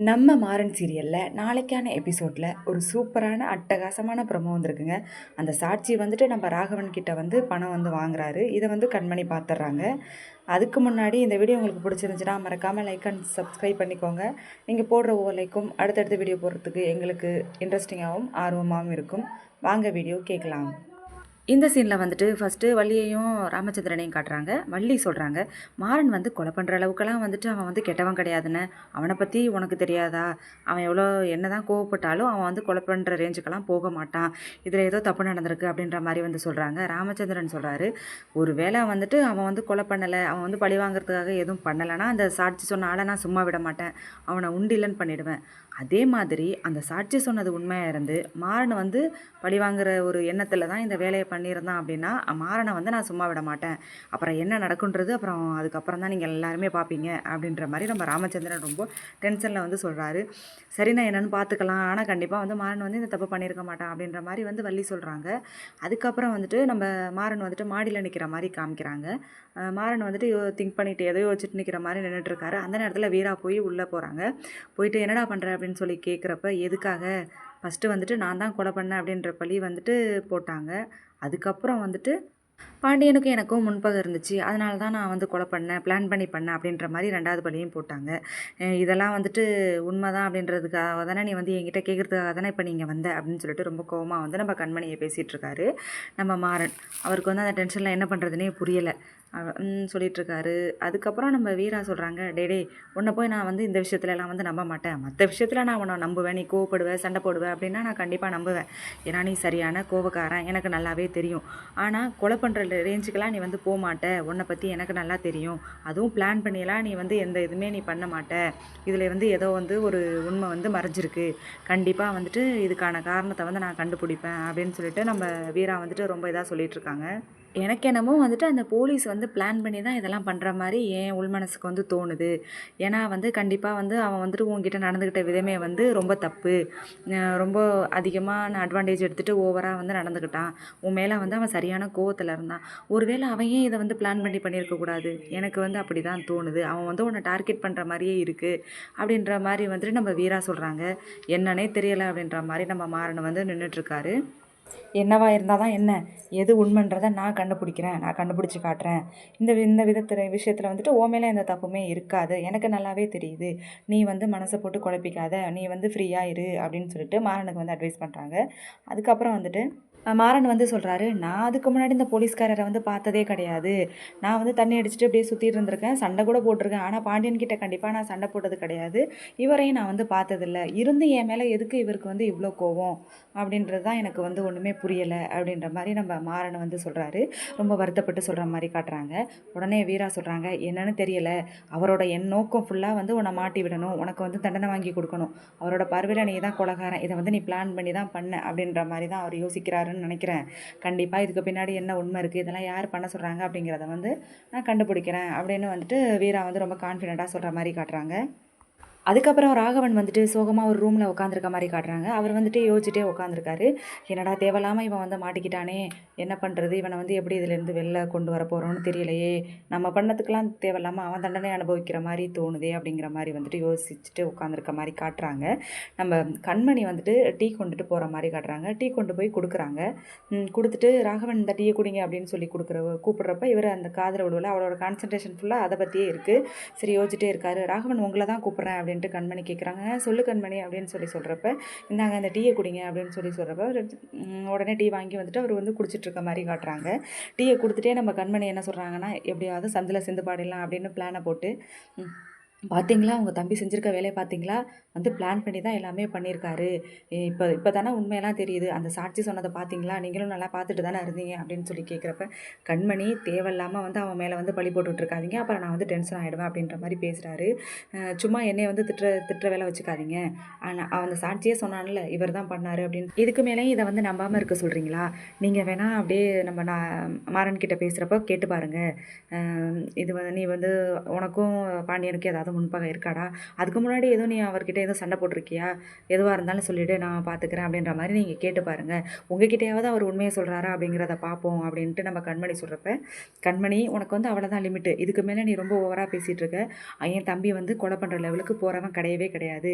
நம்ம மாறன் சீரியலில் நாளைக்கான எபிசோடில் ஒரு சூப்பரான அட்டகாசமான ப்ரொமோ வந்திருக்குங்க. அந்த சாட்சி வந்துட்டு நம்ம ராகவன் கிட்ட வந்து பணம் வந்து வாங்குறாரு. இதை வந்து கண்மணி பார்த்துட்றாங்க அதுக்கு முன்னாடி இந்த வீடியோ உங்களுக்கு பிடிச்சிருந்துச்சுன்னா மறக்காமல் லைக் அண்ட் சப்ஸ்கிரைப் பண்ணிக்கோங்க. நீங்கள் போடுற ஒவ்வொரு லைக்கும் அடுத்தடுத்த வீடியோ போடுறதுக்கு எங்களுக்கு இன்ட்ரெஸ்டிங்காகவும் ஆர்வமாகவும் இருக்கும். வாங்க வீடியோ கேட்கலாம் இந்த சீனில் வந்துட்டு ஃபஸ்ட்டு வள்ளியையும் ராமச்சந்திரனையும் காட்டுறாங்க. வள்ளி சொல்கிறாங்க மாறன் வந்து கொலை பண்ணுற அளவுக்கெல்லாம் வந்துட்டு அவன் வந்து கெட்டவன் கிடையாதுன்னு. அவனை பற்றி உனக்கு தெரியாதா? அவன் எவ்வளோ என்ன தான் கோவப்பட்டாலும் அவன் வந்து கொலை பண்ணுற ரேஞ்சுக்கெல்லாம் போக மாட்டான். இதில் ஏதோ தப்பு நடந்திருக்கு அப்படின்ற மாதிரி வந்து சொல்கிறாங்க ராமச்சந்திரன் சொல்கிறாரு ஒரு வேளை வந்துட்டு அவன் வந்து கொலை பண்ணலை அவன் வந்து பழி வாங்குறதுக்காக எதுவும் பண்ணலைன்னா அந்த சாட்சி சொன்ன ஆளை நான் சும்மா விட மாட்டேன். அவனை உண்டில்லன்னு பண்ணிவிடுவேன் அதே மாதிரி அந்த சாட்சி சொன்னது உண்மையாக இருந்து மாறனை வந்து பழி வாங்குற ஒரு எண்ணத்தில் தான் இந்த வேலையை பண்ணியிருந்தான் அப்படின்னா மாறனை வந்து நான் சும்மா விட மாட்டேன். அப்புறம் என்ன நடக்குன்றது அப்புறம் அதுக்கப்புறம் தான் நீங்கள் எல்லாருமே பார்ப்பீங்க அப்படின்ற மாதிரி நம்ம ராமச்சந்திரன் ரொம்ப டென்ஷனில் வந்து சொல்கிறாரு சரி நான் என்னென்னு பார்த்துக்கலாம் ஆனால் கண்டிப்பாக வந்து மாறன் வந்து இந்த தப்பு பண்ணியிருக்க மாட்டான் அப்படின்ற மாதிரி வந்து வள்ளி சொல்கிறாங்க அதுக்கப்புறம் வந்துட்டு நம்ம மாறன் வந்துட்டு மாடியில் நிற்கிற மாதிரி காமிக்கிறாங்க. மாறன் வந்துட்டு திங்க் பண்ணிவிட்டு எதையோ வச்சுட்டு நிற்கிற மாதிரி நின்றுட்டுருக்காரு அந்த நேரத்தில் வீரா போய் உள்ளே போகிறாங்க போயிட்டு என்னடா பண்ணுற அப்படின்னு சொல்லி கேட்குறப்ப எதுக்காக? ஃபஸ்ட்டு வந்துட்டு நான் தான் கொலை பண்ணேன் அப்படின்ற பழி வந்துட்டு போட்டாங்க. அதுக்கப்புறம் வந்துட்டு பாண்டியனுக்கும் எனக்கும் முன்பகை இருந்துச்சு. அதனால தான் நான் வந்து கொலை பண்ணேன் பிளான் பண்ணி பண்ணேன் அப்படின்ற மாதிரி ரெண்டாவது பலியும் போட்டாங்க. இதெல்லாம் வந்துட்டு உண்மை தான் அப்படின்றதுக்காக தானே நீ வந்து என்கிட்ட கேட்குறதுக்காக தானே இப்போ நீங்கள் வந்த அப்படின்னு சொல்லிட்டு ரொம்ப கோவமாக வந்து நம்ம கண்மணியை பேசிகிட்டு இருக்காரு. நம்ம மாறன். அவருக்கு வந்து அந்த டென்ஷனில் என்ன பண்ணுறதுனே புரியலை. சொல்லிகிட்ருக்காரு அதுக்கப்புறம் நம்ம வீரா சொல்கிறாங்க டே டே உன்னை போய் நான் வந்து இந்த விஷயத்துலலாம் வந்து நம்ப மாட்டேன். மற்ற விஷயத்தில் நான் உன்னை நம்புவேன். நீ கோவப்படுவேன் சண்டை போடுவேன் அப்படின்னா நான் கண்டிப்பாக நம்புவேன். ஏன்னா நீ சரியான கோவக்காரன். எனக்கு நல்லாவே தெரியும். ஆனால் கொலை பண்ணுற ரேஞ்சுக்கெல்லாம் நீ வந்து போக மாட்ட உன்னை பற்றி எனக்கு நல்லா தெரியும். அதுவும் பிளான் பண்ணியெல்லாம் நீ வந்து எந்த இதுவுமே நீ பண்ண மாட்ட. இதில் வந்து ஏதோ வந்து ஒரு உண்மை வந்து மறைஞ்சிருக்கு. கண்டிப்பாக வந்துட்டு இதுக்கான காரணத்தை வந்து நான் கண்டுபிடிப்பேன் அப்படின்னு சொல்லிட்டு நம்ம வீரா வந்துட்டு ரொம்ப இதாக சொல்லிகிட்ருக்காங்க எனக்கு என்னமோ வந்துட்டு அந்த போலீஸ் வந்து பிளான் பண்ணி தான் இதெல்லாம் பண்ணுற மாதிரி என் உள் மனசுக்கு வந்து தோணுது. ஏன்னா வந்து கண்டிப்பாக வந்து அவன் வந்துட்டு உங்ககிட்ட நடந்துக்கிட்ட விதமே வந்து ரொம்ப தப்பு. ரொம்ப அதிகமான அட்வான்டேஜ் எடுத்துகிட்டு ஓவராக வந்து நடந்துக்கிட்டான் உன் மேலே வந்து அவன் சரியான கோவத்தில் இருந்தான். ஒருவேளை அவன் ஏன் இதை வந்து பிளான் பண்ணி பண்ணியிருக்கக்கூடாது எனக்கு வந்து அப்படி தான் தோணுது. அவன் வந்து உன்னை டார்கெட் பண்ணுற மாதிரியே இருக்குது அப்படின்ற மாதிரி வந்துட்டு நம்ம வீரா சொல்கிறாங்க என்னன்னே தெரியலை அப்படின்ற மாதிரி நம்ம மாறனை வந்து நின்றுட்டுருக்காரு என்னவா இருந்தால் தான் என்ன? எது உண்மைன்றதை நான் கண்டுபிடிக்கிறேன். நான் கண்டுபிடிச்சி காட்டுறேன். இந்த இந்த விதத்தில் விஷயத்தில் வந்துட்டு ஓ மேலே எந்த தப்புமே இருக்காது. எனக்கு நல்லாவே தெரியுது. நீ வந்து மனசை போட்டு குழப்பிக்காத. நீ வந்து ஃப்ரீயாக இரு அப்படின்னு சொல்லிட்டு மாறனுக்கு வந்து அட்வைஸ் பண்ணுறாங்க அதுக்கப்புறம் வந்துட்டு மாறன் வந்து சொல்கிறாரு நான் அதுக்கு முன்னாடி இந்த போலீஸ்காரரை வந்து பார்த்ததே கிடையாது. நான் வந்து தண்ணி அடிச்சுட்டு அப்படியே சுற்றிட்டு இருந்திருக்கேன். சண்டை கூட போட்டிருக்கேன். ஆனால் பாண்டியன் கிட்ட கண்டிப்பாக நான் சண்டை போட்டது கிடையாது. இவரையும் நான் வந்து பார்த்ததில்ல. இருந்து என் மேலே எதுக்கு இவருக்கு வந்து இவ்வளோ கோவம்? அப்படின்றது தான் எனக்கு வந்து ஒன்றுமே புரியலை அப்படின்ற மாதிரி நம்ம மாறன் வந்து சொல்கிறாரு ரொம்ப வருத்தப்பட்டு சொல்கிற மாதிரி காட்டுறாங்க. உடனே வீரா சொல்கிறாங்க என்னன்னு தெரியலை. அவரோட என் நோக்கம் ஃபுல்லாக வந்து உன்னை மாட்டி விடணும். உனக்கு வந்து தண்டனை வாங்கி கொடுக்கணும். அவரோட பார்வையில் நீ தான் கொலகாரன். இதை வந்து நீ பிளான் பண்ணி தான் பண்ண. அப்படின்ற மாதிரி தான் அவர் யோசிக்கிறாரு பண்ணுறாருன்னு நினைக்கிறேன். கண்டிப்பாக இதுக்கு பின்னாடி என்ன உண்மை இருக்குது இதெல்லாம் யார் பண்ண சொல்கிறாங்க அப்படிங்கிறத வந்து நான் கண்டுபிடிக்கிறேன் அப்படின்னு வந்துட்டு வீரா வந்து ரொம்ப கான்ஃபிடெண்ட்டாக சொல்கிற மாதிரி காட்டுறாங்க. அதுக்கப்புறம் ராகவன் வந்துட்டு சோகமாக ஒரு ரூமில் உட்காந்துருக்க மாதிரி காட்டுறாங்க. அவர் வந்துட்டு யோசிச்சுட்டே உட்காந்துருக்காரு என்னடா தேவையில்லாமல் இவன் வந்து மாட்டிக்கிட்டானே என்ன பண்ணுறது இவனை வந்து எப்படி இதுலேருந்து வெளில கொண்டு வர போகிறோன்னு தெரியலையே. நம்ம பண்ணதுக்கெலாம் தேவையில்லாமல் அவன் தண்டனை அனுபவிக்கிற மாதிரி தோணுதே அப்படிங்கிற மாதிரி வந்துட்டு யோசிச்சுட்டு உட்காந்துருக்க மாதிரி காட்டுறாங்க. நம்ம கண்மணி வந்துட்டு டீ கொண்டுட்டு போகிற மாதிரி காட்டுறாங்க. டீ கொண்டு போய் கொடுக்குறாங்க. கொடுத்துட்டு ராகவன் இந்த டீயை குடிங்க அப்படின்னு சொல்லி கொடுக்குற கூப்பிட்றப்ப இவர் அந்த காதில் விடுவில் அவளோட கான்சன்ட்ரேஷன் ஃபுல்லாக அதை பற்றியே இருக்குது சரி யோசிச்சுட்டே இருக்காரு. ராகவன் உங்களை தான் கூப்பிட்றேன் அப்படின்னு அப்படின்ட்டு கண்மணி கேட்குறாங்க சொல்லு கண்மணி அப்படின்னு சொல்லி சொல்கிறப்ப இந்தாங்க அந்த டீயை குடிங்க அப்படின்னு சொல்லி சொல்கிறப்ப உடனே டீ வாங்கி வந்துட்டு அவர் வந்து குடிச்சிட்ருக்க மாதிரி காட்டுறாங்க. டீயை கொடுத்துட்டே நம்ம கண்மணி என்ன சொல்கிறாங்கன்னா எப்படியாவது சந்தில் சிந்து பாடிடலாம் அப்படின்னு பிளானை போட்டு பார்த்தீங்களா உங்கள் தம்பி செஞ்சுருக்க வேலையை பார்த்தீங்களா வந்து பிளான் பண்ணி தான் எல்லாமே பண்ணியிருக்காரு இப்போ இப்போ தானே உண்மையெல்லாம் தெரியுது. அந்த சாட்சி சொன்னதை பார்த்தீங்களா நீங்களும் நல்லா பார்த்துட்டு தானே இருந்தீங்க அப்படின்னு சொல்லி கேட்குறப்ப கண்மணி தேவையில்லாமல் வந்து அவன் மேலே வந்து பழி போட்டுட்ருக்காதீங்க. அப்புறம் நான் வந்து டென்ஷன் ஆகிடுவேன் அப்படின்ற மாதிரி பேசுகிறாரு சும்மா என்னை வந்து திட்டுற திட்டுற வேலை வச்சுக்காதீங்க. ஆனால் அந்த சாட்சியே சொன்னான்ல இவர் தான் பண்ணார் அப்படின்னு. இதுக்கு மேலேயும் இதை வந்து நம்பாமல் இருக்க சொல்கிறீங்களா நீங்கள் வேணால் அப்படியே நம்ம நான் மாறன் கிட்ட பேசுகிறப்ப கேட்டு பாருங்கள் இது வந்து நீ வந்து உனக்கும் பாண்டியனுக்கும் ஏதாவது முன்பாக இருக்காடா? அதுக்கு முன்னாடி எதுவும் நீ அவர்கிட்ட எதுவும் சண்டை போட்டிருக்கியா? எதுவாக இருந்தாலும் சொல்லிவிடு நான் பார்த்துக்கிறேன் அப்படின்ற மாதிரி நீங்கள் கேட்டு பாருங்கள் உங்ககிட்டயாவது அவர் உண்மையை சொல்கிறாரா அப்படிங்கிறத பார்ப்போம் அப்படின்ட்டு நம்ம கண்மணி சொல்கிறப்ப கண்மணி உனக்கு வந்து அவ்வளோதான் லிமிட்டு இதுக்கு மேலே நீ ரொம்ப ஓவராக பேசிகிட்டு இருக்க என் தம்பி வந்து கொலை பண்ணுற லெவலுக்கு போகிறவன் கிடையவே கிடையாது.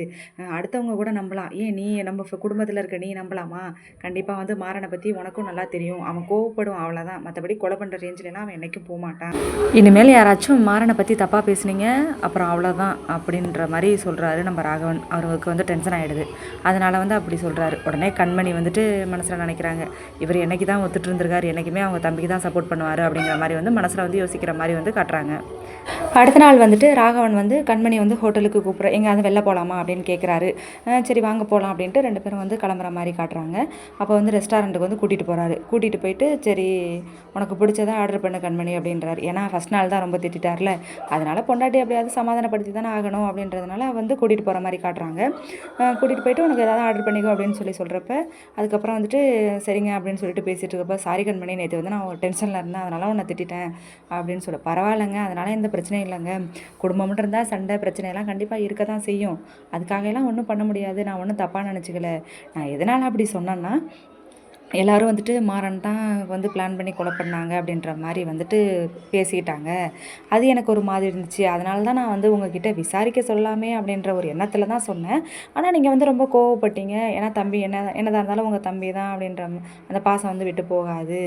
அடுத்தவங்க கூட நம்பலாம். ஏன் நீ நம்ம குடும்பத்தில் இருக்க நீ நம்பலாமா? கண்டிப்பாக வந்து மாறனை பற்றி உனக்கும் நல்லா தெரியும். அவன் கோவப்படும் அவ்வளோதான் மற்றபடி கொலை பண்ணுற ரேஞ்சிலலாம் அவன் என்றைக்கும் போகமாட்டான் இனிமேல் யாராச்சும் மாறனை பற்றி தப்பாக பேசுனீங்க அப்புறம் அவ்வளோதான் அப்படின்ற மாதிரி சொல்கிறாரு நம்ம ராகவன். அவருக்கு வந்து டென்ஷன் ஆகிடுது அதனால் வந்து அப்படி சொல்கிறாரு உடனே கண்மணி வந்துட்டு மனசில் நினைக்கிறாங்க. இவர் என்னைக்கு தான் ஒத்துட்டு இருந்திருக்காரு? என்றைக்குமே அவங்க தம்பிக்கு தான் சப்போர்ட் பண்ணுவார் அப்படிங்கிற மாதிரி வந்து மனசில் வந்து யோசிக்கிற மாதிரி வந்து காட்டுறாங்க. அடுத்த நாள் வந்துட்டு ராகவன் வந்து கண்மணி வந்து ஹோட்டலுக்கு கூப்பிட்ற எங்கேயாவது வெளில போகலாமா அப்படின்னு கேட்குறாரு சரி வாங்க போகலாம் அப்படின்ட்டு ரெண்டு பேரும் வந்து கிளம்புற மாதிரி காட்டுறாங்க. அப்போ வந்து ரெஸ்டாரண்ட்டுக்கு வந்து கூட்டிகிட்டு போகிறாரு கூட்டிகிட்டு போயிட்டு சரி உனக்கு பிடிச்சதான் ஆர்டர் பண்ணு கண்மணி அப்படின்றாரு. ஏன்னா ஃபஸ்ட் நாள் தான் ரொம்ப திட்டார்ல அதனால் பொண்டாட்டி எப்படியாவது சமாதானப்படுத்தி தானே ஆகணும் அப்படின்றதுனால வந்து கூட்டிகிட்டு போகிற மாதிரி காட்டுறாங்க. கூட்டிகிட்டு போயிட்டு உனக்கு ஏதாவது ஆர்டர் பண்ணிக்கோ அப்படின்னு சொல்லி சொல்கிறப்ப அதுக்கப்புறம் வந்துட்டு சரிங்க அப்படின்னு சொல்லிட்டு பேசிகிட்டு இருக்கப்ப சாரி கண்மணி நேற்று வந்து நான் ஒரு டென்ஷனில் இருந்தேன் அதனால் உன்னை திட்டிட்டேன் அப்படின்னு சொல்ல பரவாயில்லைங்க அதனால் எந்த பிரச்சனையும் இல்லைங்க. குடும்பம்னு இருந்தால் சண்டை பிரச்சனையெல்லாம் கண்டிப்பாக இருக்க தான் செய்யும். அதுக்காக எல்லாம் ஒன்றும் பண்ண முடியாது. நான் ஒன்றும் தப்பாக நினச்சிக்கல. நான் எதனால் அப்படி சொன்னேன்னா எல்லாரும் வந்துட்டு மாறன் தான் வந்து பிளான் பண்ணி கொலை பண்ணாங்க அப்படின்ற மாதிரி வந்துட்டு பேசிக்கிட்டாங்க அது எனக்கு ஒரு மாதிரி இருந்துச்சு. அதனால தான் நான் வந்து உங்ககிட்ட விசாரிக்க சொல்லாமே அப்படின்ற ஒரு எண்ணத்தில் தான் சொன்னேன். ஆனால் நீங்கள் வந்து ரொம்ப கோவப்பட்டீங்க. ஏன்னா தம்பி என்ன என்னதாக இருந்தாலும் உங்கள் தம்பி தான் அப்படின்ற அந்த பாசம் வந்து விட்டு போகாது.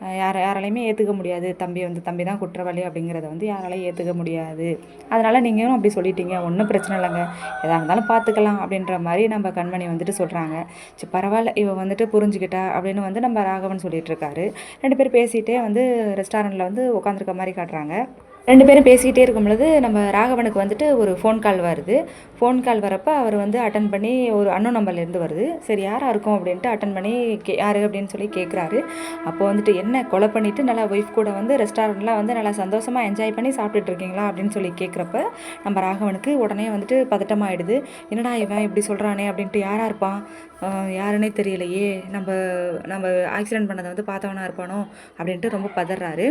யார யாராலையுமே ஏற்றுக்க முடியாது. தம்பி வந்து தம்பி தான் குற்றவாளி அப்படிங்கிறத வந்து யாராலையும் ஏற்றுக்க முடியாது. அதனால் நீங்களும் அப்படி சொல்லிட்டீங்க. ஒன்றும் பிரச்சனை இல்லைங்க. எதாக இருந்தாலும் பார்த்துக்கலாம் அப்படின்ற மாதிரி நம்ம கண்மணி வந்துட்டு சொல்கிறாங்க சரி பரவாயில்ல. இவ வந்துட்டு புரிஞ்சுக்கிட்டா அப்படின்னு வந்து நம்ம ராகவன் சொல்லிட்டு இருக்காரு. ரெண்டு பேரும் பேசிகிட்டே வந்து ரெஸ்டாரண்ட்டில் வந்து உட்காந்துருக்க மாதிரி காட்டுறாங்க. ரெண்டு பேரும் பேசிக்கிட்டே இருக்கும் பொழுது நம்ம ராகவனுக்கு வந்துட்டு ஒரு ஃபோன் கால் வருது. ஃபோன் கால் வரப்போ அவர் வந்து அட்டன் பண்ணி ஒரு அண்ணன் நம்பர்லேருந்து வருது. சரி யாராக இருக்கும் அப்படின்ட்டு அட்டன் பண்ணி கே யார் அப்படின்னு சொல்லி கேட்குறாரு அப்போ வந்துட்டு என்ன கொலை பண்ணிவிட்டு நல்லா ஒய்ஃப் கூட வந்து ரெஸ்டாரண்ட்லாம் வந்து நல்லா சந்தோஷமாக என்ஜாய் பண்ணி சாப்பிட்டுட்டு இருக்கீங்களா அப்படின்னு சொல்லி கேட்குறப்ப நம்ம ராகவனுக்கு உடனே வந்துட்டு பதட்டமாகிடுது என்னடா இவன் இப்படி சொல்கிறானே அப்படின்ட்டு யாராக இருப்பான்? யாருன்னே தெரியலையே நம்ம நம்ம ஆக்சிடென்ட் பண்ணதை வந்து பார்த்தவனா இருப்பானோ அப்படின்ட்டு ரொம்ப பதறாரு.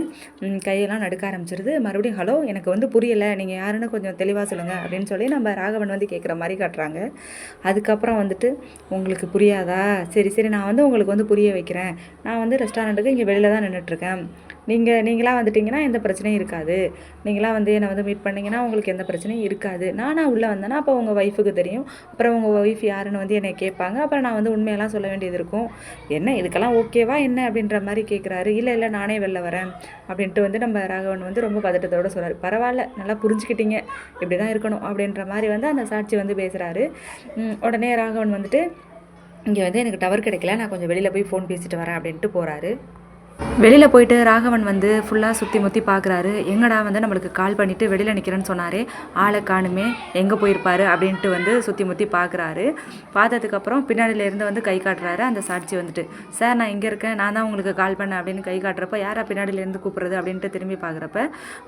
கையெல்லாம் நடுக்க ஆரம்பிச்சிருது. மறுபடியும் ஹலோ எனக்கு வந்து புரியலை. நீங்கள் யாருன்னு கொஞ்சம் தெளிவாக சொல்லுங்கள் அப்படின்னு சொல்லி நம்ம ராகவன் வந்து கேட்குற மாதிரி காட்டுறாங்க. அதுக்கப்புறம் வந்துட்டு உங்களுக்கு புரியாதா? சரி சரி நான் வந்து உங்களுக்கு வந்து புரிய வைக்கிறேன். நான் வந்து ரெஸ்டாரண்ட்டுக்கு இங்கே வெளியில் தான் நின்றுட்டுருக்கேன் நீங்கள் நீங்களாக வந்துட்டிங்கன்னா எந்த பிரச்சனையும் இருக்காது. நீங்களாக வந்து என்னை வந்து மீட் பண்ணிங்கன்னா உங்களுக்கு எந்த பிரச்சனையும் இருக்காது. நானாக உள்ளே வந்தேன்னா அப்போ உங்கள் ஒய்ஃபுக்கு தெரியும். அப்புறம் உங்கள் ஒய்ஃப் யாருன்னு வந்து என்னை கேட்பாங்க. அப்புறம் நான் வந்து உண்மையெல்லாம் சொல்ல வேண்டியது இருக்கும். என்ன இதுக்கெல்லாம் ஓகேவா என்ன? அப்படின்ற மாதிரி கேட்குறாரு இல்லை இல்லை நானே வெளில வரேன். அப்படின்ட்டு வந்து நம்ம ராகவன் வந்து ரொம்ப பதட்டத்தோட சொல்கிறார் பரவாயில்ல நல்லா புரிஞ்சுக்கிட்டீங்க. இப்படி தான் இருக்கணும். அப்படின்ற மாதிரி வந்து அந்த சாட்சி வந்து பேசுகிறாரு உடனே ராகவன் வந்துட்டு இங்கே வந்து எனக்கு டவர் கிடைக்கல. நான் கொஞ்சம் வெளியில் போய் ஃபோன் பேசிட்டு வரேன். அப்படின்ட்டு போகிறாரு வெளியில் போயிட்டு ராகவன் வந்து ஃபுல்லாக சுற்றி முற்றி பார்க்குறாரு எங்கடா வந்து நம்மளுக்கு கால் பண்ணிவிட்டு வெளியில் நிற்கிறேன்னு சொன்னாரே. ஆளை காணுமே எங்கே போயிருப்பாரு அப்படின்ட்டு வந்து சுற்றி முற்றி பார்க்குறாரு பார்த்ததுக்கப்புறம் பின்னாடியிலேருந்து வந்து கை காட்டுறாரு. அந்த சாட்சி வந்துட்டு சார் நான் இங்கே இருக்கேன். நான் தான் உங்களுக்கு கால் பண்ணேன் அப்படின்னு கை காட்டுறப்ப யாரா பின்னாடியிலேருந்து கூப்பிட்றது? அப்படின்ட்டு திரும்பி பார்க்குறப்ப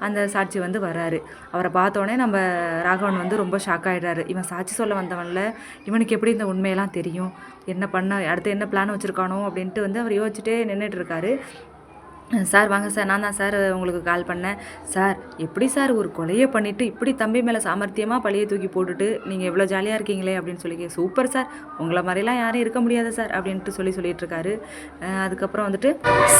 அந்த சாட்சி வந்து வராரு அவரை பார்த்தோன்னே நம்ம ராகவன் வந்து ரொம்ப ஷாக் ஆகிடுறாரு இவன் சாட்சி சொல்ல வந்தவனில் இவனுக்கு எப்படி இந்த உண்மையெல்லாம் தெரியும்? என்ன பண்ண அடுத்து என்ன பிளான் வச்சுருக்கானோ? அப்படின்ட்டு வந்து அவர் யோசிச்சுட்டே நின்றுட்டு இருக்காரு. சார் வாங்க சார். நான் தான் சார் உங்களுக்கு கால் பண்ணேன். சார் எப்படி சார் ஒரு கொலையை பண்ணிவிட்டு இப்படி தம்பி மேலே சாமர்த்தியமாக பழியை தூக்கி போட்டுட்டு நீங்கள் எவ்வளோ ஜாலியாக இருக்கீங்களே அப்படின்னு சொல்லி சூப்பர் சார். உங்களை மாதிரிலாம் யாரும் இருக்க முடியாது சார் அப்படின்ட்டு சொல்லி சொல்லிட்டு இருக்காரு. அதுக்கப்புறம் வந்துட்டு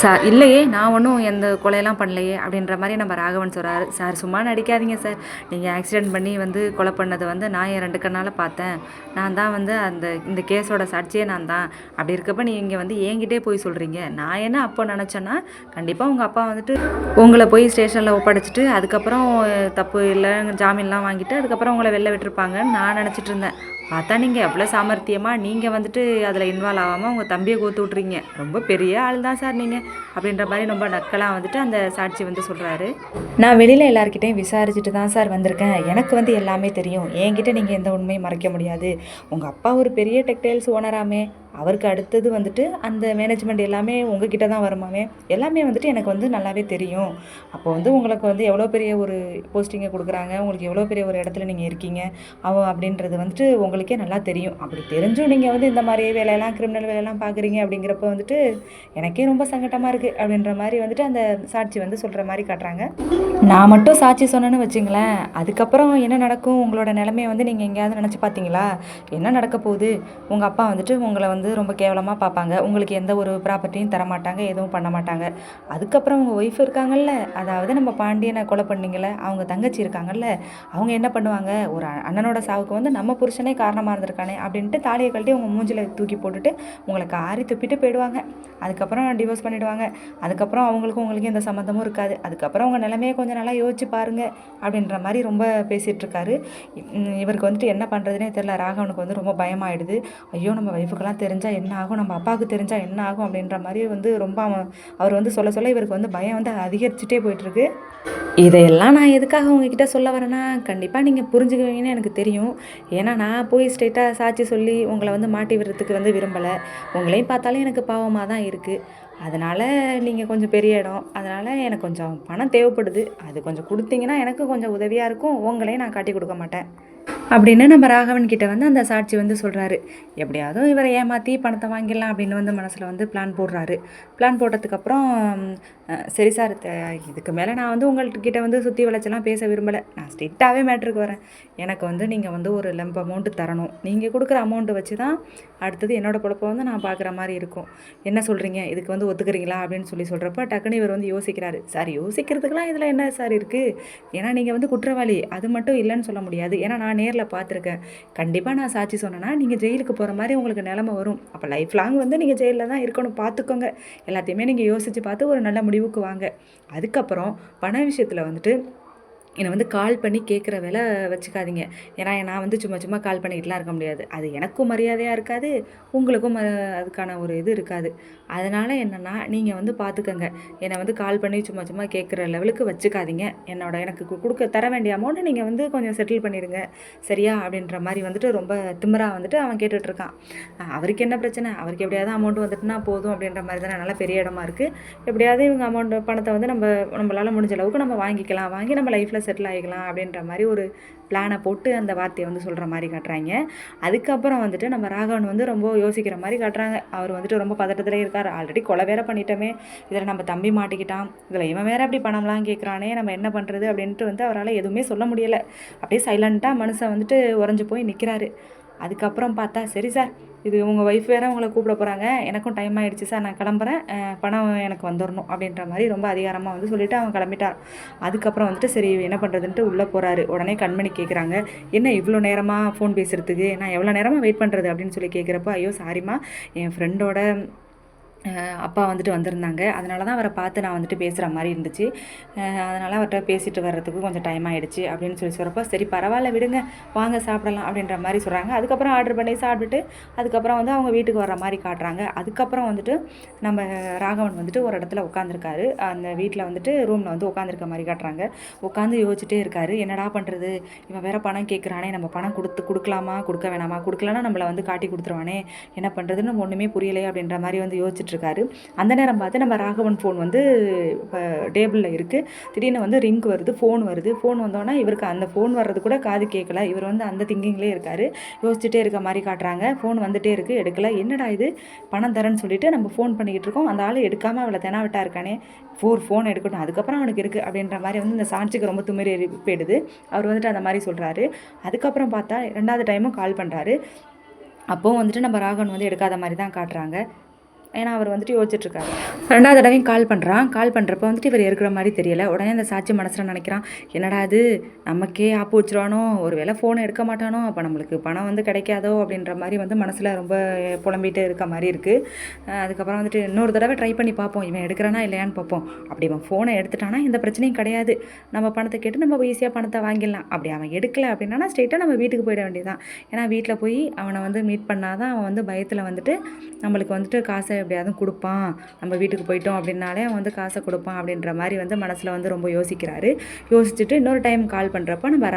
சார் இல்லையே நான் ஒன்றும் எந்த கொலையெல்லாம் பண்ணலையே அப்படின்ற மாதிரி நம்ம ராகவன் சொல்கிறாரு சார் சும்மா நடிக்காதீங்க சார். நீங்கள் ஆக்சிடென்ட் பண்ணி வந்து கொலை பண்ணதை வந்து நான் என் ரெண்டு கண்ணால் பார்த்தேன். நான் தான் வந்து அந்த இந்த கேஸோட சர்ச்சையே நான் தான். அப்படி இருக்கப்ப நீங்கள் வந்து என்கிட்டே போய் சொல்கிறீங்க நான் என்ன அப்போ நினச்சேன்னா கண்டிப்பாக உங்கள் அப்பா வந்துட்டு உங்களை போய் ஸ்டேஷனில் ஒப்படைச்சிட்டு அதுக்கப்புறம் தப்பு இல்லை ஜாமீன்லாம் வாங்கிட்டு அதுக்கப்புறம் உங்களை வெளில விட்டுருப்பாங்கன்னு நான் நினச்சிட்டு இருந்தேன். பார்த்தா நீங்கள் எவ்வளோ சாமர்த்தியமாக நீங்கள் வந்துட்டு அதில் இன்வால்வ் ஆகாமல் உங்கள் தம்பியை கோத்து விட்றீங்க ரொம்ப பெரிய ஆள் தான் சார் நீங்கள் அப்படின்ற மாதிரி ரொம்ப நக்கலாக வந்துட்டு அந்த சாட்சி வந்து சொல்கிறாரு நான் வெளியில் எல்லாருக்கிட்டையும் விசாரிச்சுட்டு தான் சார் வந்திருக்கேன். எனக்கு வந்து எல்லாமே தெரியும். என்கிட்ட நீங்கள் எந்த உண்மையும் மறைக்க முடியாது. உங்கள் அப்பா ஒரு பெரிய டெக்டைல்ஸ் ஓனராமே அவருக்கு அடுத்தது வந்துட்டு அந்த மேனேஜ்மெண்ட் எல்லாமே உங்ககிட்ட தான் வருமாமே? எல்லாமே வந்துட்டு எனக்கு வந்து நல்லாவே தெரியும். அப்போ வந்து உங்களுக்கு வந்து எவ்வளோ பெரிய ஒரு போஸ்டிங்கை கொடுக்குறாங்க? உங்களுக்கு எவ்வளோ பெரிய ஒரு இடத்துல நீங்கள் இருக்கீங்க? அவ அப்படின்றது வந்துட்டு உங்களுக்கே நல்லா தெரியும். அப்படி தெரிஞ்சும் நீங்கள் வந்து இந்த மாதிரி வேலையெல்லாம் கிரிமினல் வேலையெல்லாம் பார்க்குறீங்க அப்படிங்கிறப்ப வந்துட்டு எனக்கே ரொம்ப சங்கட்டமாக இருக்குது அப்படின்ற மாதிரி வந்துட்டு அந்த சாட்சி வந்து சொல்கிற மாதிரி காட்டுறாங்க. நான் மட்டும் சாட்சி சொன்னேன்னு வச்சுங்களேன். அதுக்கப்புறம் என்ன நடக்கும்? உங்களோட நிலைமையை வந்து நீங்கள் எங்கேயாவது நினச்சி பார்த்தீங்களா? என்ன நடக்க போகுது? உங்கள் அப்பா வந்துட்டு உங்களை வந்து ரொம்ப கேவலமாக பார்ப்பாங்க. உங்களுக்கு எந்த ஒரு ப்ராப்பர்ட்டியும் தரமாட்டாங்க எதுவும் பண்ண மாட்டாங்க அதுக்கப்புறம் உங்கள் ஒய்ஃப் இருக்காங்கல்ல அதாவது நம்ம பாண்டியனை கொலை பண்ணிங்கள அவங்க தங்கச்சி இருக்காங்கல்ல அவங்க என்ன பண்ணுவாங்க? ஒரு அண்ணனோட சாவுக்கு வந்து நம்ம புருஷனே காரணமாக இருந்திருக்கானே அப்படின்ட்டு தாலியை கழட்டி உங்கள் மூஞ்சில தூக்கி போட்டுட்டு உங்களை காரி துப்பிட்டு போயிடுவாங்க. அதுக்கப்புறம் டிவோர்ஸ் பண்ணிவிடுவாங்க அதுக்கப்புறம் அவங்களுக்கும் உங்களுக்கு எந்த சம்மந்தமும் இருக்காது. அதுக்கப்புறம் உங்கள் நிலைமையை கொஞ்சம் நல்லா யோசிச்சு பாருங்க அப்படின்ற மாதிரி ரொம்ப பேசிகிட்ருக்காரு இவருக்கு வந்துட்டு என்ன பண்ணுறதுனே தெரில ராகவனுக்கு வந்து ரொம்ப பயமாயிடுது. ஐயோ நம்ம ஒய்ஃபுக்கெல்லாம் தெரிஞ்சால் என்ன ஆகும்? நம்ம அப்பாவுக்கு தெரிஞ்சால் என்ன ஆகும்? அப்படின்ற மாதிரி வந்து ரொம்ப அவன் அவர் வந்து சொல்ல சொல்ல இவருக்கு வந்து பயம் வந்து அதிகரிச்சுட்டே போயிட்டுருக்கு. இதையெல்லாம் நான் எதுக்காக உங்ககிட்ட சொல்ல வரேன்னா கண்டிப்பாக நீங்கள் புரிஞ்சுக்குவீங்கன்னு எனக்கு தெரியும். ஏன்னா நான் போய் ஸ்ட்ரெயிட்டாக சாட்சி சொல்லி உங்களை வந்து மாட்டி விடுறதுக்கு வந்து விரும்பலை. உங்களையும் பார்த்தாலும் எனக்கு பாவமாக தான் இருக்குது அதனால் நீங்கள் கொஞ்சம் பெரிய இடம். அதனால் எனக்கு கொஞ்சம் பணம் தேவைப்படுது. அது கொஞ்சம் கொடுத்தீங்கன்னா எனக்கு கொஞ்சம் உதவியாக இருக்கும். உங்களையும் நான் காட்டி கொடுக்க மாட்டேன். அப்படின்னு நம்ம ராகவன் கிட்ட வந்து அந்த சாட்சி வந்து சொல்கிறாரு எப்படியாவது இவரை ஏமாற்றி பணத்தை வாங்கிடலாம் அப்படின்னு வந்து மனசில் வந்து பிளான் போடுறாரு. பிளான் போட்டதுக்கப்புறம் சரி சார் த- இதுக்கு மேலே நான் வந்து உங்கள்கிட்ட வந்து சுற்றி வளைச்செல்லாம் பேச விரும்பலை. நான் ஸ்ட்ரிக்டாகவே மேட்ருக்கு வரேன். எனக்கு வந்து நீங்கள் வந்து ஒரு லெம்ப் அமௌண்ட்டு தரணும். நீங்கள் கொடுக்குற அமௌண்ட்டை வச்சு தான் அடுத்தது என்னோடய பொழப்பை வந்து நான் பார்க்குற மாதிரி இருக்கும். என்ன சொல்கிறீங்க இதுக்கு வந்து ஒத்துக்கிறீங்களா? அப்படின்னு சொல்லி சொல்கிறப்ப டக்குன்னு இவர் வந்து யோசிக்கிறாரு. சார் யோசிக்கிறதுக்கெலாம் இதில் என்ன சார் இருக்குது ஏன்னா நீங்கள் வந்து குற்றவாளி. அது மட்டும் இல்லைன்னு சொல்ல முடியாது. ஏன்னா நான் நான் நேரில் பார்த்துருக்கேன் கண்டிப்பாக நான் சாட்சி சொன்னேன்னா நீங்கள் ஜெயிலுக்கு போகிற மாதிரி உங்களுக்கு நிலமை வரும். அப்போ லைஃப் லாங் வந்து நீங்கள் ஜெயிலில் தான் இருக்கணும் பார்த்துக்கோங்க எல்லாத்தையுமே நீங்கள் யோசித்து பார்த்து ஒரு நல்ல முடிவுக்கு வாங்க. அதுக்கப்புறம் பண விஷயத்தில் வந்துட்டு என்னை வந்து கால் பண்ணி கேட்குற வேலை வச்சுக்காதீங்க. ஏன்னா நான் வந்து சும்மா சும்மா கால் பண்ணிக்கிட்டுலாம் இருக்க முடியாது. அது எனக்கும் மரியாதையாக இருக்காது உங்களுக்கும் ம- அதுக்கான ஒரு இது இருக்காது. அதனால் என்னென்னா நீங்கள் வந்து பார்த்துக்கங்க என்னை வந்து கால் பண்ணி சும்மா சும்மா கேட்குற லெவலுக்கு வச்சுக்காதீங்க. என்னோட எனக்கு கொடுக்க தர வேண்டிய அமௌண்ட்டை நீங்கள் வந்து கொஞ்சம் செட்டில் பண்ணிடுங்க. சரியா? அப்படின்ற மாதிரி வந்துட்டு ரொம்ப திமிராக வந்துட்டு அவன் கேட்டுட்ருக்கான். அவருக்கு என்ன பிரச்சனை? அவருக்கு எப்படியாவது அமௌண்ட் வந்துட்டுனா போதும் அப்படின்ற மாதிரி தானே நல்லா பெரிய இடமா இருக்குது எப்படியாவது இவங்க அமௌண்ட் பணத்தை வந்து நம்ம நம்மளால் முடிஞ்ச அளவுக்கு நம்ம வாங்கிக்கலாம். வாங்கி நம்ம லைஃப்பில் செட்டில் ஆகிக்கலாம் அப்படின்ற மாதிரி ஒரு பிளானை போட்டு அந்த வார்த்தையை வந்து சொல்கிற மாதிரி காட்டுறாங்க. அதுக்கப்புறம் வந்துட்டு நம்ம ராகவன் வந்து ரொம்ப யோசிக்கிற மாதிரி காட்டுறாங்க. அவர் வந்துட்டு ரொம்ப பதட்டத்தில் இருக்கார். ஆல்ரெடி கொலை வேற பண்ணிட்டோமே. இதில் நம்ம தம்பி மாட்டிக்கிட்டான். இதில் இவன் வேற அப்படி பணம்லாம் கேட்குறானே நம்ம என்ன பண்ணுறது அப்படின்ட்டு வந்து அவரால் எதுவுமே சொல்ல முடியலை. அப்படியே சைலண்ட்டாக மனுஷன் வந்துட்டு உறைஞ்சு போய் நிற்கிறாரு அதுக்கப்புறம் பார்த்தா சரி சார் இது உங்கள் ஒய்ஃப் வேற உங்களை கூப்பிட போகிறாங்க எனக்கும் டைம் ஆகிடுச்சு சார் நான் கிளம்புறேன். பணம் எனக்கு வந்துடணும் அப்படின்ற மாதிரி ரொம்ப அதிகாரமாக வந்து சொல்லிவிட்டு அவன் கிளம்பிட்டார் அதுக்கப்புறம் வந்துட்டு சரி என்ன பண்ணுறதுன்ட்டு உள்ளே போகிறாரு உடனே கண்மணி கேட்குறாங்க என்ன இவ்வளோ நேரமாக ஃபோன் பேசுகிறதுக்கு நான் எவ்வளோ நேரமாக வெயிட் பண்ணுறது அப்படின்னு சொல்லி கேட்குறப்ப ஐயோ சாரிம்மா என் ஃப்ரெண்டோட அப்பா வந்துட்டு வந்திருந்தாங்க. அதனால தான் அவரை பார்த்து நான் வந்துட்டு பேசுகிற மாதிரி இருந்துச்சு. அதனால் அவர்கிட்ட பேசிட்டு வர்றதுக்கு கொஞ்சம் டைம் ஆகிடுச்சு அப்படின்னு சொல்லி சொல்கிறப்போ சரி பரவாயில்ல விடுங்க. வாங்க சாப்பிடலாம். அப்படின்ற மாதிரி சொல்கிறாங்க அதுக்கப்புறம் ஆர்டர் பண்ணி சாப்பிட்டுட்டு அதுக்கப்புறம் வந்து அவங்க வீட்டுக்கு வர மாதிரி காட்டுறாங்க. அதுக்கப்புறம் வந்துட்டு நம்ம ராகவன் வந்துட்டு ஒரு இடத்துல உட்காந்துருக்காரு அந்த வீட்டில் வந்துட்டு ரூமில் வந்து உட்காந்துருக்க மாதிரி காட்டுறாங்க. உட்காந்து யோசிச்சுட்டே இருக்காரு. என்னடா பண்ணுறது இவன் வேற பணம் கேட்குறானே நம்ம பணம் கொடுத்து கொடுக்கலாமா? கொடுக்க வேணாமா? கொடுக்கலன்னா நம்மளை வந்து காட்டி கொடுத்துருவானே. என்ன பண்ணுறதுன்னு ஒன்றுமே புரியலையே அப்படின்ற மாதிரி வந்து யோசிச்சுட்டு இருக்காரு அந்த நேரம் பார்த்து நம்ம ராகவன் ஃபோன் வந்து இப்போ டேபிளில் இருக்குது திடீர்னு வந்து ரிங்க் வருது ஃபோன் வருது. ஃபோன் வந்தோன்னா இவருக்கு அந்த ஃபோன் வர்றது கூட காது கேட்கல. இவர் வந்து அந்த திங்கிங்லேயே இருக்காரு. யோசிச்சுட்டே இருக்க மாதிரி காட்டுறாங்க. ஃபோன் வந்துட்டே இருக்குது எடுக்கல. என்னடா இது? பணம் தரேன்னு சொல்லிட்டு நம்ம ஃபோன் பண்ணிக்கிட்டு இருக்கோம். அந்த ஆள் எடுக்காமல் அவளை தெனாவிட்டா இருக்கானே. ஃபோர் ஃபோன் எடுக்கட்டும். அதுக்கப்புறம் அவனுக்கு இருக்குது அப்படின்ற மாதிரி வந்து இந்த சாட்சிக்கு ரொம்ப துமிரி போயிடுது அவர் வந்துட்டு அந்த மாதிரி சொல்கிறாரு அதுக்கப்புறம் பார்த்தா ரெண்டாவது டைமும் கால் பண்ணுறாரு அப்போவும் வந்துட்டு நம்ம ராகவன் வந்து எடுக்காத மாதிரி தான் காட்டுறாங்க. ஏன்னா அவர் வந்துட்டு யோசிச்சிட்டுருக்கார் ரெண்டாவது தடவையும் கால் பண்ணுறான் கால் பண்ணுறப்ப வந்துட்டு இவர் இருக்கிற மாதிரி தெரியல. உடனே அந்த சாட்சி மனசில் நினைக்கிறான் என்னடா இது? நமக்கே ஆப்பு வச்சிருவானோ? ஒரு வேளை ஃபோனை எடுக்க மாட்டானோ? அப்போ நம்மளுக்கு பணம் வந்து கிடைக்காதோ? அப்படின்ற மாதிரி வந்து மனசில் ரொம்ப புலம்பிகிட்டு இருக்க மாதிரி இருக்குது அதுக்கப்புறம் வந்துட்டு இன்னொரு தடவை ட்ரை பண்ணி பார்ப்போம். இவன் எடுக்கிறானா இல்லையான்னு பார்ப்போம். அப்படி அவன் ஃபோனை எடுத்துட்டானா? எந்த பிரச்சனையும் கிடையாது. நம்ம பணத்தை கேட்டு நம்ம ஈஸியாக பணத்தை வாங்கிடலாம். அப்படி அவன் எடுக்கல அப்படின்னா ஸ்ட்ரெயிட்டாக நம்ம வீட்டுக்கு போயிட வேண்டியதான் ஏன்னா வீட்டில் போய் அவனை வந்து மீட் பண்ணாதான் அவன் வந்து பயத்தில் வந்துட்டு நம்மளுக்கு வந்துட்டு காசை எப்படியாவது கொடுப்பான். நம்ம வீட்டுக்கு போயிட்டோம் அப்படின்னாலே அவன் வந்து காசை கொடுப்பான் அப்படின்ற மாதிரி வந்து மனசில் வந்து ரொம்ப யோசிக்கிறாரு. யோசிச்சுட்டு இன்னொரு டைம் கால் பண்ணுறப்ப நம்ம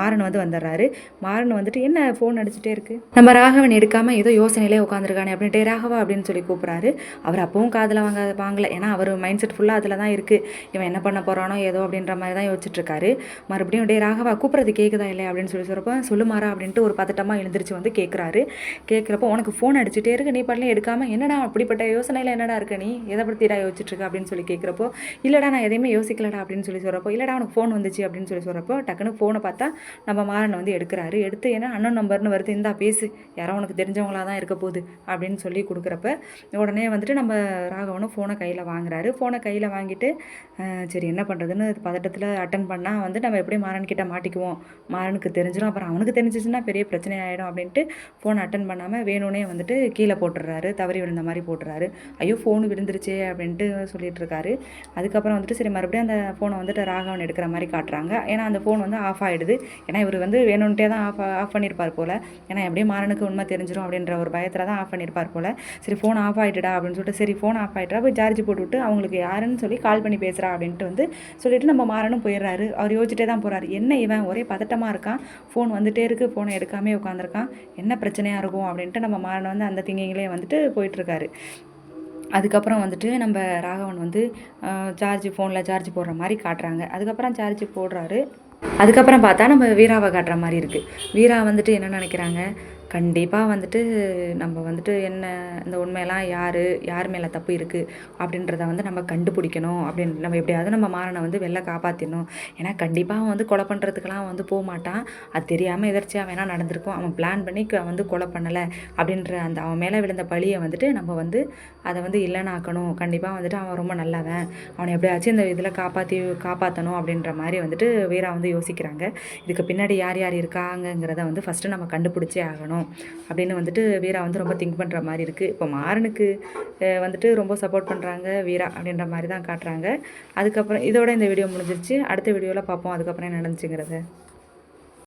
மாறன் வந்து வந்துடுறாரு. மாறன் வந்துட்டு என்ன ஃபோன் அடிச்சுட்டே இருக்கு? நம்ம ராகவன் எடுக்காமல் ஏதோ யோசனையிலே உட்காந்துருக்கானே அப்படின்ட்டு ராகவா அப்படின்னு சொல்லி கூப்பிட்றாரு. அவர் அப்பவும் காதில் வாங்க வாங்கல. ஏன்னா அவர் மைண்ட் செட் ஃபுல்லாக அதில் தான் இருக்குது இவன் என்ன பண்ண போகிறானோ ஏதோ அப்படின்ற மாதிரி தான் யோசிச்சுட்ருக்காரு. மறுபடியும் டே ராகவா கூப்பிட்றது கேட்குதா இல்லை அப்படின்னு சொல்லி சொல்கிறப்ப சொல்லுமாறா அப்படின்ட்டு ஒரு பதட்டமாக எழுந்திரிச்சு வந்து கேட்குறாரு கேட்குறப்போ உனக்கு ஃபோன் அடிச்சுட்டே இருக்கு. நீ பண்ணல எடுக்காமல் என்னடா அப்படிப்பட்ட யோசனையில் என்னடா இருக்க நீ? எதை பற்றிடா யோசிச்சிட்டுருக்கு அப்படின்னு சொல்லி கேட்குறப்போ இல்லைடா நான் எதையுமே யோசிக்கலடா அப்படின்னு சொல்லி சொல்கிறப்போ இல்லைடா உனக்கு ஃபோன் வந்துச்சு அப்படின்னு சொல்லி சொல்கிறப்போ டக்குன்னு ஃபோனை பார்த்தா நம்ம மாறனை வந்து எடுக்கிறாரு. எடுத்து ஏன்னா அண்ணன் நம்பர்னு வருது. இந்தா பேசு. யாரோ உனக்கு தெரிஞ்சவங்களா தான் இருக்க போகுது அப்படின்னு சொல்லி கொடுக்குறப்ப உடனே வந்துட்டு நம்ம ராகவனும் ஃபோனை கையில் வாங்குறாரு. ஃபோனை கையில் வாங்கிட்டு சரி என்ன பண்ணுறதுன்னு பதட்டத்தில் அட்டன் பண்ணால் வந்து நம்ம எப்படி மாறன்கிட்ட மாட்டிக்குவோம். மாறனுக்கு தெரிஞ்சிடும் அப்புறம் அவனுக்கு தெரிஞ்சிச்சுன்னா பெரிய பிரச்சனை ஆகிடும் அப்படின்ட்டு ஃபோன் அட்டன் பண்ணாமல் வேணும்னே வந்துட்டு கீழே போட்டுடுறாரு. தவறி விழுந்த மாதிரி போட்டுறாரு. ஐயோ ஃபோனு விழுந்துருச்சே அப்படின்ட்டு சொல்லிட்டு இருக்காரு அதுக்கப்புறம் வந்துட்டு சரி மறுபடியும் அந்த ஃபோனை வந்துட்டு ராகவன் எடுக்கிற மாதிரி காட்டுறாங்க. ஏன்னா அந்த ஃபோன் வந்து ஆஃப் ஆகிடுது ஏன்னா இவர் வந்து வேணும்ட்டே தான் ஆஃப் ஆஃப் பண்ணியிருப்பார் போல். ஏன்னா எப்படியும் மாறனுக்கு உண்மை தெரிஞ்சிடும் அப்படின்ற ஒரு பயத்தில் தான் ஆஃப் பண்ணியிருப்பார் போல். சரி ஃபோன் ஆஃப் ஆகிட்டுடா அப்படின்னு சொல்லிட்டு சரி ஃபோன் ஆஃப் ஆகிட்டா போய் சார்ஜ் போட்டுவிட்டு அவங்களுக்கு யாருன்னு சொல்லி கால் பண்ணி பேசுகிறா அப்படின்ட்டு வந்து சொல்லிட்டு நம்ம மாறனும் போயிடுறாரு. அவர் யோசிச்சுட்டே தான் போகிறாரு என்ன இவன்? ஒரே பதட்டமாக இருக்கான். ஃபோன் வந்துட்டே இருக்குது ஃபோனை எடுக்காமே உட்காந்துருக்கான் என்ன பிரச்சனையாக இருக்கும் அப்படின்ட்டு நம்ம மாறனை வந்து அந்த திங்கிங்லேயே வந்துட்டு போயிட்டுருக்காரு. அதுக்கப்புறம் வந்துட்டு நம்ம ராகவன் வந்து சார்ஜ் ஃபோனில் சார்ஜ் போடுற மாதிரி காட்டுறாங்க. அதுக்கப்புறம் சார்ஜ் போடுறாரு. அதுக்கப்புறம் பார்த்தா நம்ம வீராவை காட்டுற மாதிரி இருக்குது வீரா வந்துட்டு என்ன நினைக்கிறாங்க? கண்டிப்பாக வந்துட்டு நம்ம வந்துட்டு என்ன இந்த உண்மையெல்லாம் யார் யார் மேலே தப்பு இருக்குது அப்படின்றத வந்து நம்ம கண்டுபிடிக்கணும் அப்படின்னு நம்ம எப்படியாவது நம்ம மாறனை வந்து வெளில காப்பாற்றிடணும் ஏன்னா கண்டிப்பாக அவன் வந்து கொலை பண்ணுறதுக்கெல்லாம் வந்து போக மாட்டான். அது தெரியாமல் எதர்ச்சியாக வேணால் நடந்திருக்கும். அவன் பிளான் பண்ணி வந்து கொலை பண்ணலை அப்படின்ற அந்த அவன் மேலே விழுந்த பழியை வந்துட்டு நம்ம வந்து அதை வந்து இல்லைனாக்கணும். கண்டிப்பாக வந்துட்டு அவன் ரொம்ப நல்லவன். அவனை எப்படியாச்சும் இந்த இதில் காப்பாற்றி காப்பாற்றணும் அப்படின்ற மாதிரி வந்துட்டு வீரா வந்து யோசிக்கிறாங்க. இதுக்கு பின்னாடி யார் யார் இருக்காங்கங்கிறத வந்து ஃபஸ்ட்டு நம்ம கண்டுபிடிச்சே ஆகணும். அப்படின்னு வந்துட்டு வீரா வந்து ரொம்ப திங்க் பண்ணுற மாதிரி இருக்குது இப்போ மாறனுக்கு வந்துட்டு ரொம்ப சப்போர்ட் பண்ணுறாங்க வீரா அப்படின்ற மாதிரி தான் காட்டுறாங்க. அதுக்கப்புறம் இதோட இந்த வீடியோ முடிஞ்சிருச்சு. அடுத்த வீடியோவில் பார்ப்போம் அதுக்கப்புறம் என்ன நடந்துச்சுங்கிறத.